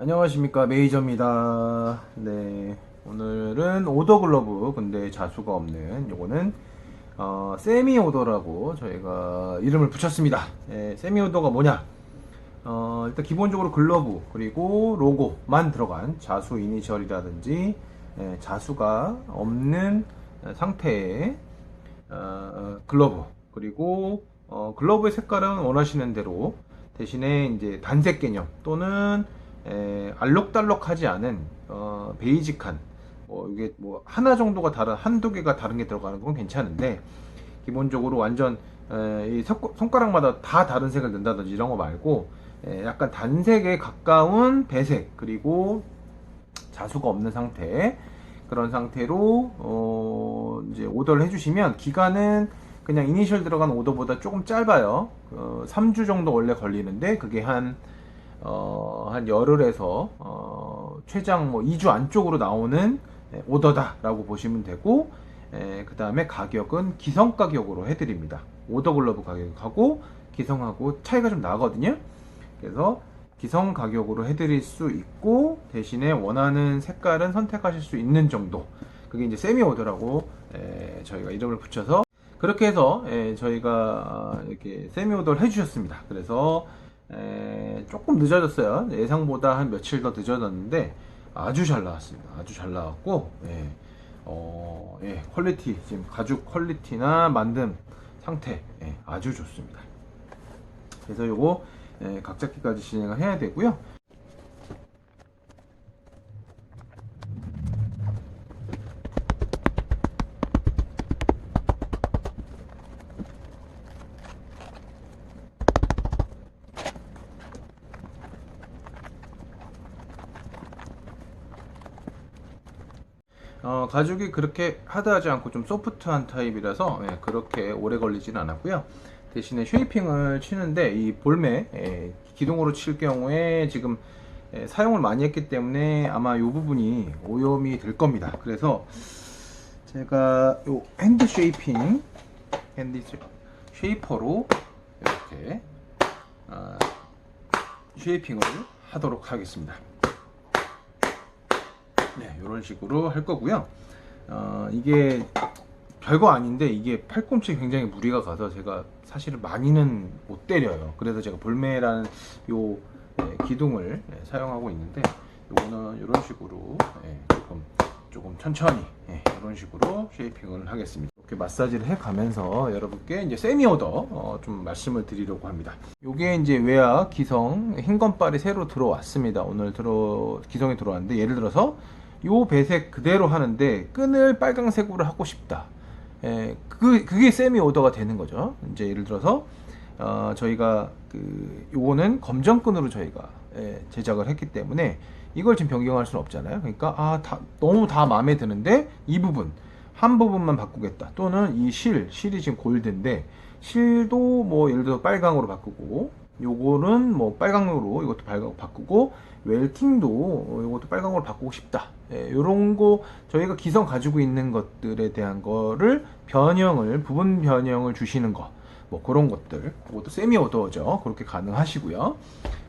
안녕하십니까 메이저입니다. 네 오늘은 오더 글러브 근데 자수가 없는 요거는 어, 세미 오더라고 저희가 이름을 붙였습니다. 예, 세미 오더가 뭐냐? 어, 일단 기본적으로 글러브 그리고 로고만 들어간 자수 이니셜이라든지 예, 자수가 없는 상태의 어, 글러브 그리고 어, 글러브의 색깔은 원하시는 대로 대신에 이제 단색 개념 또는 에, 알록달록하지 않은 어, 베이직한 뭐 이게 뭐 하나 정도가 다른 한두 개가 다른 게 들어가는 건 괜찮은데 기본적으로 완전 에, 이 손- 손가락마다 다 다른 색을 넣는다든지 이런 거 말고 에, 약간 단색에 가까운 배색 그리고 자수가 없는 상태 그런 상태로 어, 이제 오더를 해주시면 기간은 그냥 이니셜 들어간 오더보다 조금 짧아요. 어, 3주 정도 원래 걸리는데 그게 한 어, 한 열흘에서 어, 최장 뭐 2주 안쪽으로 나오는 예, 오더다라고 보시면 되고 그 다음에 가격은 기성 가격으로 해드립니다. 오더 글러브 가격하고 기성하고 차이가 좀 나거든요. 그래서 기성 가격으로 해드릴 수 있고 대신에 원하는 색깔은 선택하실 수 있는 정도. 그게 이제 세미 오더라고 에, 저희가 이름을 붙여서 그렇게 해서 에, 저희가 이렇게 세미 오더를 해주셨습니다. 그래서 에, 조금 늦어졌어요. 예상보다 한 며칠 더 늦어졌는데 아주 잘 나왔습니다. 아주 잘 나왔고 예, 어, 예, 퀄리티 지금 가죽 퀄리티나 만듦 상태 예, 아주 좋습니다. 그래서 요거 예, 각잡기까지 진행을 해야 되고요. 어, 가죽이 그렇게 하드하지 않고 좀 소프트한 타입이라서 예, 그렇게 오래 걸리지는 않았고요. 대신에 쉐이핑을 치는데 이 볼매 예, 기둥으로 칠 경우에 지금 예, 사용을 많이 했기 때문에 아마 이 부분이 오염이 될 겁니다. 그래서 제가 요 핸드 쉐이핑 핸드 쉐이퍼로 이렇게 아, 쉐이핑을 하도록 하겠습니다. 네, 이런 식으로 할 거고요. 어, 이게 별거 아닌데 이게 팔꿈치에 굉장히 무리가 가서 제가 사실은 많이는 못 때려요. 그래서 제가 볼매라는 요 예, 기둥을 예, 사용하고 있는데 요거는 이런 식으로 예, 조금 조금 천천히 예, 이런 식으로 쉐이핑을 하겠습니다. 이렇게 마사지를 해 가면서 여러분께 이제 세미 오더 어, 좀 말씀을 드리려고 합니다. 요게 이제 외야 기성 흰 건빨이 새로 들어왔습니다. 오늘 들어 기성이 들어왔는데 예를 들어서 요 배색 그대로 하는데 끈을 빨강색으로 하고 싶다. 예, 그 그게 세미 오더가 되는 거죠. 이제 예를 들어서 어, 저희가 그 요거는 검정끈으로 저희가 예, 제작을 했기 때문에 이걸 지금 변경할 수는 없잖아요. 그러니까 아, 다, 너무 다 마음에 드는데 이 부분 한 부분만 바꾸겠다. 또는 이 실, 실이 지금 골드인데 실도 뭐 예를 들어 빨강으로 바꾸고 요거는 뭐 빨강으로 이것도 빨강 바꾸고 웰팅도 이것도 빨강으로 바꾸고 싶다. 예, 요런 거 저희가 기성 가지고 있는 것들에 대한 거를 변형을 부분 변형을 주시는 거. 뭐 그런 것들. 그것도 세미 오더죠. 그렇게 가능하시고요.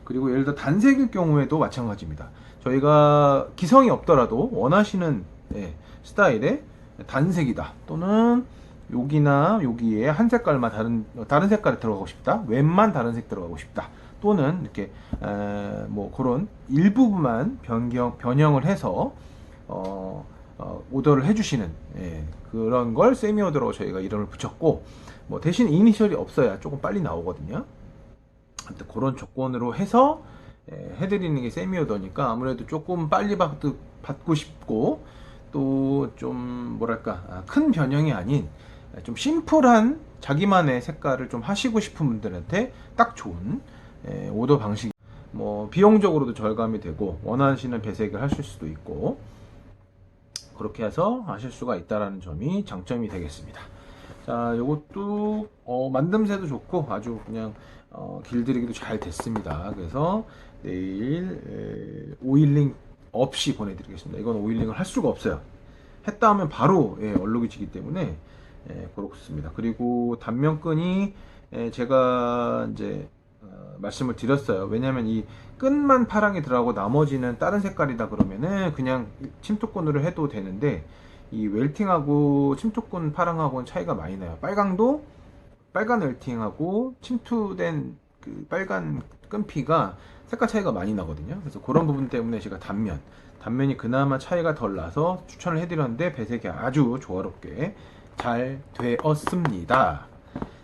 그리고 예를 들어 단색일 경우에도 마찬가지입니다. 저희가 기성이 없더라도 원하시는 예, 스타일의 단색이다. 또는 여기나 여기에 한 색깔만 다른 다른 색깔이 들어가고 싶다. 웬만 다른 색 들어가고 싶다. 또는 이렇게 에, 뭐 그런 일부분만 변경 변형을 해서 어, 어, 오더를 해주시는 예, 그런 걸 세미 오더라고 저희가 이름을 붙였고 뭐 대신 이니셜이 없어야 조금 빨리 나오거든요. 아무튼 그런 조건으로 해서 예, 해드리는 게 세미 오더니까 아무래도 조금 빨리 받, 받고 싶고 또 좀 뭐랄까 아, 큰 변형이 아닌 좀 심플한 자기만의 색깔을 좀 하시고 싶은 분들한테 딱 좋은 예, 오더 방식 뭐 비용적으로도 절감이 되고 원하시는 배색을 하실 수도 있고 그렇게 해서 하실 수가 있다라는 점이 장점이 되겠습니다. 자, 요것도 어, 만듦새도 좋고 아주 그냥 어, 길들이기도 잘 됐습니다. 그래서 내일 에, 오일링 없이 보내드리겠습니다. 이건 오일링을 할 수가 없어요. 했다 하면 바로 예, 얼룩이 지기 때문에 예, 그렇습니다. 그리고 단면끈이 예, 제가 이제 어, 말씀을 드렸어요. 왜냐하면 이 끝만 파랑이 들어가고 나머지는 다른 색깔이다 그러면은 그냥 침투권으로 해도 되는데 이 웰팅하고 침투권 파랑하고는 차이가 많이 나요. 빨강도 빨간 웰팅하고 침투된 그 빨간 끈피가 색깔 차이가 많이 나거든요. 그래서 그런 부분 때문에 제가 단면, 단면이 그나마 차이가 덜 나서 추천을 해드렸는데 배색이 아주 조화롭게 잘 되었습니다.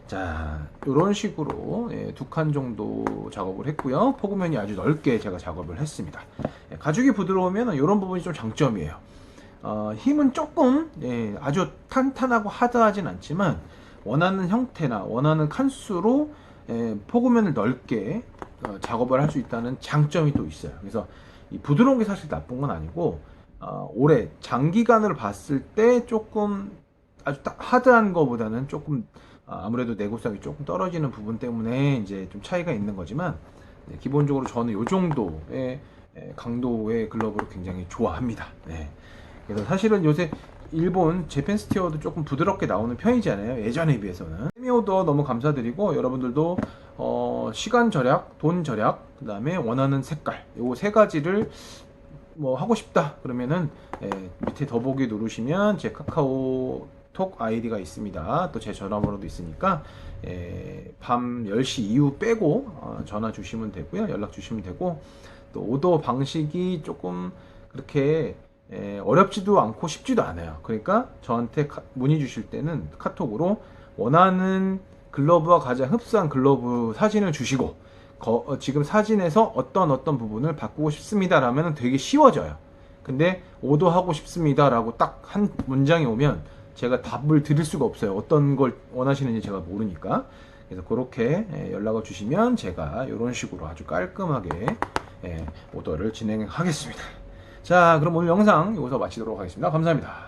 자, 이런 식으로 예, 두칸 정도 작업을 했고요. 포구면이 아주 넓게 제가 작업을 했습니다. 예, 가죽이 부드러우면 이런 부분이 좀 장점이에요. 어, 힘은 조금 예, 아주 탄탄하고 하드하진 않지만 원하는 형태나 원하는 칸수로 예, 포구면을 넓게 어, 작업을 할 수 있다는 장점이 또 있어요. 그래서 이 부드러운 게 사실 나쁜 건 아니고 어, 오래 장기간을 봤을 때 조금 아주 딱 하드한 거보다는 조금 아, 아무래도 내구성이 조금 떨어지는 부분 때문에 이제 좀 차이가 있는 거지만 네, 기본적으로 저는 이 정도의 에, 강도의 글러브를 굉장히 좋아합니다. 네. 그래서 사실은 요새 일본 재팬 스티어도 조금 부드럽게 나오는 편이잖아요. 예전에 비해서는. 세미오더 너무 감사드리고 여러분들도 어, 시간 절약, 돈 절약, 그 다음에 원하는 색깔, 요 세 가지를 뭐 하고 싶다 그러면은 예, 밑에 더보기 누르시면 제 카카오 톡 아이디가 있습니다. 또 제 전화번호도 있으니까 예, 밤 10시 이후 빼고 어, 전화 주시면 되고요. 연락 주시면 되고 또 오더 방식이 조금 그렇게 예, 어렵지도 않고 쉽지도 않아요. 그러니까 저한테 카- 문의 주실 때는 카톡으로 원하는 글러브와 가장 흡사한 글러브 사진을 주시고 거- 어, 지금 사진에서 어떤 어떤 부분을 바꾸고 싶습니다 라면 되게 쉬워져요. 근데 오더하고 싶습니다 라고 딱 한 문장이 오면 제가 답을 드릴 수가 없어요. 어떤 걸 원하시는지 제가 모르니까. 그래서 그렇게 예, 연락을 주시면 제가 이런 식으로 아주 깔끔하게 예, 오더를 진행하겠습니다. 자, 그럼 오늘 영상 여기서 마치도록 하겠습니다. 감사합니다.